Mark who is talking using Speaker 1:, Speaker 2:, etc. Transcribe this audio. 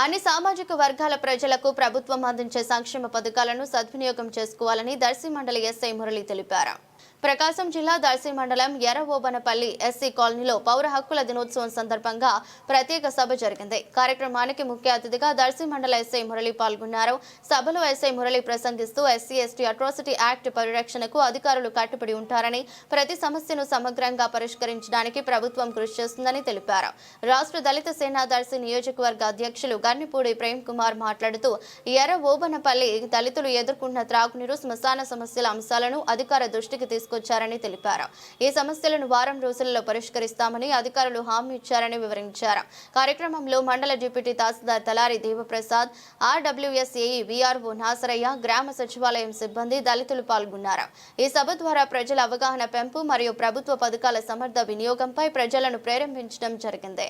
Speaker 1: అన్ని సామాజిక వర్గాల ప్రజలకు ప్రభుత్వం అందించే సంక్షేమ పథకాలను సద్వినియోగం చేసుకోవాలని దర్శి మండలి ఎస్ఐ మురళి తెలిపారు. ప్రకాశం జిల్లా దర్శి మండలం ఎర్రవోబనపల్లి ఎస్సీ కాలనీలో పౌర హక్కుల దినోత్సవం సందర్భంగా ప్రత్యేక సభ జరిగింది. కార్యక్రమానికి ముఖ్య అతిథిగా దర్శి మండల ఎస్ఐ మురళి పాల్గొన్నారు. సభలో ఎస్ఐ మురళి ప్రసంగిస్తూ ఎస్సీ ఎస్టీ అట్రాసిటీ యాక్ట్ పరిరక్షణకు అధికారులు కట్టుబడి ఉంటారని ప్రతి సమస్యను సమగ్రంగా పరిష్కరించడానికి ప్రభుత్వం కృషి చేస్తుందని తెలిపారు. రాష్ట్ర దళిత సేనాదర్శి నియోజకవర్గ అధ్యక్షులు గన్నిపూడి ప్రేమ్ కుమార్ మాట్లాడుతూ ఎర్ర ఓబనపల్లి దళితులు ఎదుర్కొంటున్న త్రాగునీరు శ్మశాన సమస్యల అంశాలను అధికార దృష్టికి దృష్టికి తీసుకొచ్చారని తెలిపారు. ఈ సమస్యలను వారం రోజుల్లో పరిష్కరిస్తామని అధికారులు హామీ ఇచ్చారని వివరించారు. కార్యక్రమంలో మండల deputy tahsildar Talari Devaprasad RWS AE VRO Nasarayya గ్రామ సచివాలయం సిబ్బంది దళితులు పాల్గొన్నారు. ఈ సభ ద్వారా ప్రజల అవగాహన పెంపు మరియు ప్రభుత్వ పథకాల సమర్థ వినియోగంపై ప్రజలను ప్రేరేపించడం జరిగింది.